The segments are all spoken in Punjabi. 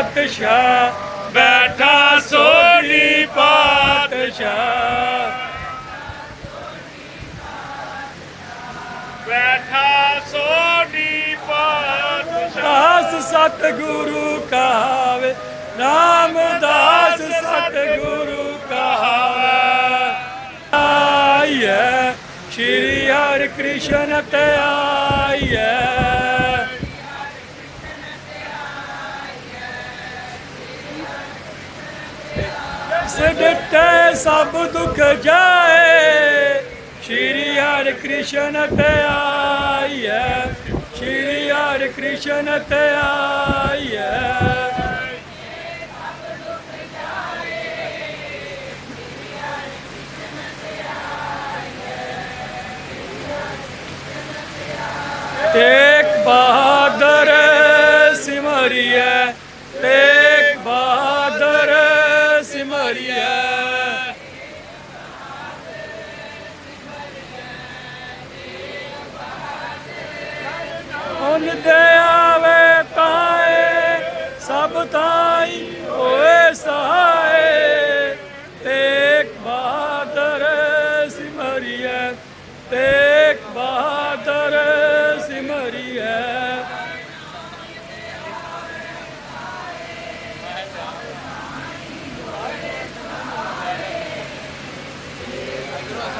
ਪਾਤਸ਼ਾਹ ਬੈਠਾ ਸੋਢੀ ਪਾਤਸ਼ਾਹ। ਬੈਠਾ ਸੋਢੀ ਪਾਤਸ਼ਾਹ। ਸਤਿਗੁਰੂ ਕਹਾਵੇ ਰਾਮਦਾਸ ਸਤਿਗੁਰੂ ਕਹਾਵੇ। ਆਈਏ ਸ਼੍ਰੀ ਹਰਿ ਕ੍ਰਿਸ਼ਨ ਤੇ ਆਈਏ ਸਿੱਧੇ ਸਭ ਦੁੱਖ ਜਾਏ। ਸ਼੍ਰੀ ਹਰਿ ਕ੍ਰਿਸ਼ਨ ਤੇ ਆਈਏ ਸ਼੍ਰੀ ਹਰਿ ਕ੍ਰਿਸ਼ਨ ਤੇ ਆਈਏ ਤੇਗ ਬਹਾਦਰ ਸਿਮਰਿਐ। ਹੁਣ ਦੇ ਆਵੇ ਤਾਏ, ਸਭ ਤਾਈ ਹੋਏ ਸਹਾਏ। ਤੇਗ ਬਹਾਦਰ ਸਿਮਰਿਐ ਤੇਗ ਬਹਾਦਰ ਸਿਮਰਿਐ। ਸਾਤੇ ਨਾਮ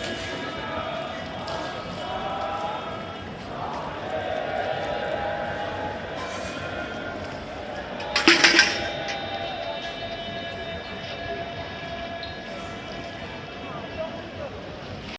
off.